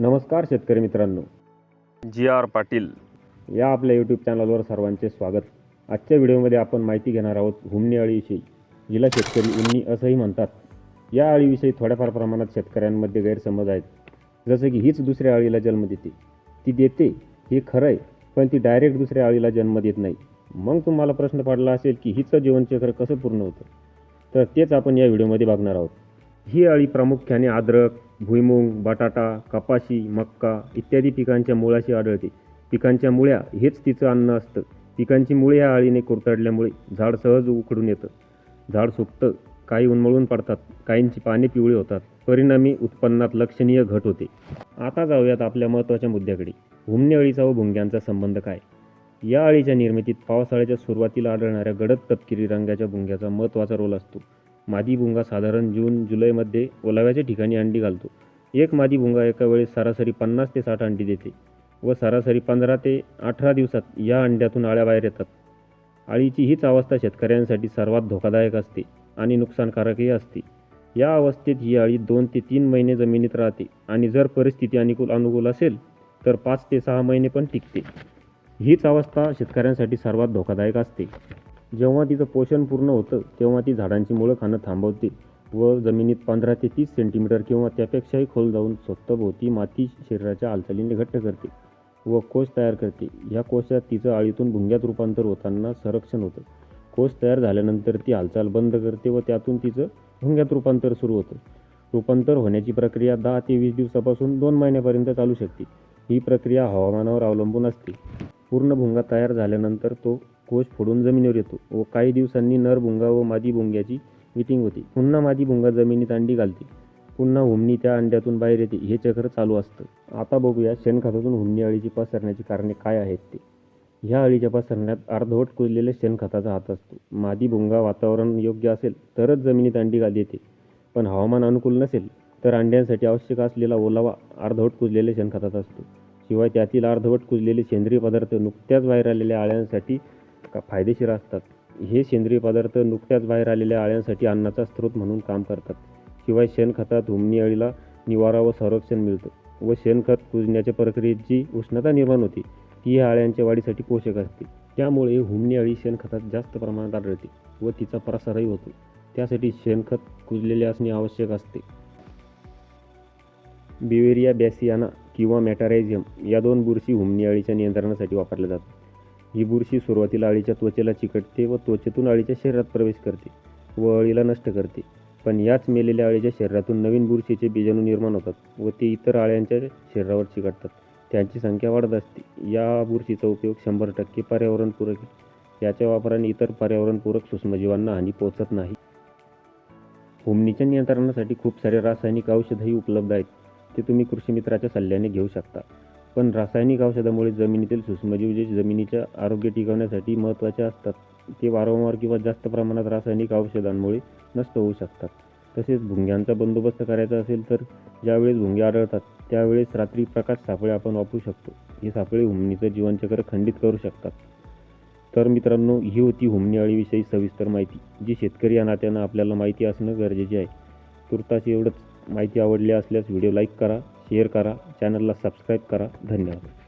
नमस्कार शेतकरी मित्रांनो. G R Patil. या आपल्या यूट्यूब चॅनलवर सर्वांचे स्वागत. आजच्या व्हिडिओमध्ये आपण माहिती घेणार आहोत हुमणी अळीविषयी. जिला शेतकरी उन्नी असंही म्हणतात. या अळीविषयी थोड्याफार प्रमाणात शेतकऱ्यांमध्ये गैरसमज आहेत. जसं की हीच दुसऱ्या अळीला जन्म देते. ती देते हे खरं आहे पण ती डायरेक्ट दुसऱ्या अळीला जन्म देत नाही. मग तुम्हाला प्रश्न पडला असेल की हिचं जीवनचक्र कसं पूर्ण होतं? तर तेच आपण या व्हिडिओमध्ये बघणार आहोत. ही अळी प्रामुख्याने अद्रक भुईमूग बटाटा कपाशी मक्का इत्यादी पिकांच्या मुळाशी आढळते. पिकांच्या मुळ्या हेच तिचं अन्न असतं. पिकांची मुळे या अळीने कुरतडल्यामुळे झाड सहज उखडून येतं. झाड सुकतं काही उन्मळून पडतात काहींची पाने पिवळी होतात. परिणामी उत्पन्नात लक्षणीय घट होते. आता जाऊयात आपल्या महत्त्वाच्या मुद्द्याकडे. हुमणी अळीचा व भुंग्यांचा संबंध काय? या अळीच्या निर्मितीत पावसाळ्याच्या सुरुवातीला आढळणाऱ्या गडद तपकिरी रंगाच्या भुंग्याचा महत्त्वाचा रोल असतो. मादी भुंगा साधारण जून जुलैमध्ये ओलाव्याच्या ठिकाणी अंडी घालतो. एक मादी भुंगा एका वेळेस सरासरी पन्नास ते साठ अंडी देते व सरासरी पंधरा ते अठरा दिवसात या अंड्यातून अळ्या बाहेर येतात. अळीची हीच अवस्था शेतकऱ्यांसाठी सर्वात धोकादायक असते आणि नुकसानकारकही असते. या अवस्थेत ही अळी दोन ते तीन महिने जमिनीत राहते आणि जर परिस्थिती अनुकूल अनुकूल असेल तर पाच ते सहा महिने पण टिकते. हीच अवस्था शेतकऱ्यांसाठी सर्वात धोकादायक असते. जेव्हा तिचं पोषण पूर्ण होतं तेव्हा ती झाडांची मुळं खाणं थांबवते व जमिनीत पंधरा ते तीस सेंटीमीटर किंवा त्यापेक्षाही खोल जाऊन स्वतःभोवती माती शरीराच्या हालचालीने घट्ट करते व कोश तयार करते. या कोशात तिचं आळीतून भुंग्यात रूपांतर होताना संरक्षण होतं. कोश तयार झाल्यानंतर ती हालचाल बंद करते व त्यातून तिचं भुंग्यात रूपांतर सुरू होतं. रूपांतर होण्याची प्रक्रिया दहा ते वीस दिवसापासून दोन महिन्यापर्यंत चालू शकते. ही प्रक्रिया हवामानावर अवलंबून असते. पूर्ण भुंगा तयार झाल्यानंतर तो कोश फोडून जमिनीवर येतो व काही दिवसांनी नर भुंगा व मादी भुंग्याची मिटिंग होते. पुन्हा मादी भुंगा जमिनीत अंडी घालते. पुन्हा हुमणी त्या अंड्यातून बाहेर येते. हे चक्र चालू असतं. आता बघूया शेणखतातून हुमणी अळीची पसरण्याची कारणे काय आहेत ते. ह्या अळीच्या पसरण्यात अर्धवट कुजलेल्या शेणखताचा हात असतो. मादी भुंगा वातावरण योग्य असेल तरच जमिनीत अंडी घाल येते. पण हवामान अनुकूल नसेल तर अंड्यांसाठी आवश्यक असलेला ओलावा अर्धवट कुजलेल्या शेणखताचा असतो. शिवाय त्यातील अर्धवट कुजलेले सेंद्रिय पदार्थ नुकत्याच बाहेर आलेल्या अळ्यांसाठी का फायदेशीर असतात? हे सेंद्रिय पदार्थ नुकत्याच बाहेर आलेल्या अळ्यांसाठी अन्नाचा स्रोत म्हणून काम करतात. शिवाय शेणखतात हुमणी अळीला निवारा व संरक्षण मिळतं व शेणखत कुजण्याच्या प्रक्रियेत जी उष्णता निर्माण होते. ती ह्या अळ्यांच्या वाढीसाठी पोषक असते. त्यामुळे हुमणी अळी शेणखतात जास्त प्रमाणात आढळते व तिचा प्रसारही होतो. त्यासाठी शेणखत कुजलेले असणे आवश्यक असते. बिवेरिया बॅसियाना किंवा मॅटारायझियम या दोन बुरशी हुमणी अळीच्या नियंत्रणासाठी वापरल्या जातात. ही बुरशी सुरुवातीला अळीच्या त्वचेला चिकटते व त्वचेतून अळीच्या शरीरात प्रवेश करते व अळीला नष्ट करते. पण याच मेलेल्या अळीच्या शरीरातून नवीन बुरशीचे बीजाणू निर्माण होतात व ते इतर अळ्यांच्या शरीरावर चिकटतात. त्यांची संख्या वाढत असते. या बुरशीचा उपयोग शंभर टक्के पर्यावरणपूरक आहे. याच्या वापराने इतर पर्यावरणपूरक सूक्ष्मजीवांना हानी पोहोचत नाही. हुमणीच्या नियंत्रणासाठी खूप सारे रासायनिक औषधही उपलब्ध आहेत. ते तुम्ही कृषीमित्राच्या सल्ल्याने घेऊ शकता. पण रासायनिक औषधामुळे जमिनीतील सूक्ष्मजीव जे जमिनीच्या आरोग्य टिकवण्यासाठी महत्त्वाचे असतात ते वारंवार किंवा जास्त प्रमाणात रासायनिक औषधांमुळे नष्ट होऊ शकतात. तसेच भुंग्यांचा बंदोबस्त करायचा असेल तर ज्यावेळेस भुंगे आढळतात त्यावेळेस रात्री प्रकाश सापळे आपण वापरू शकतो. हे सापळे हुमणीचं जीवनचक्र खंडित करू शकतात. तर मित्रांनो ही होती हुमणी अळीविषयी सविस्तर माहिती जी शेतकरी या नात्यानं आपल्याला माहिती असणं गरजेचे आहे. तुर्तास एवढंच. माहिती आवडली असल्यास व्हिडिओ लाईक करा शेअर करा चॅनलला सबस्क्राईब करा. धन्यवाद.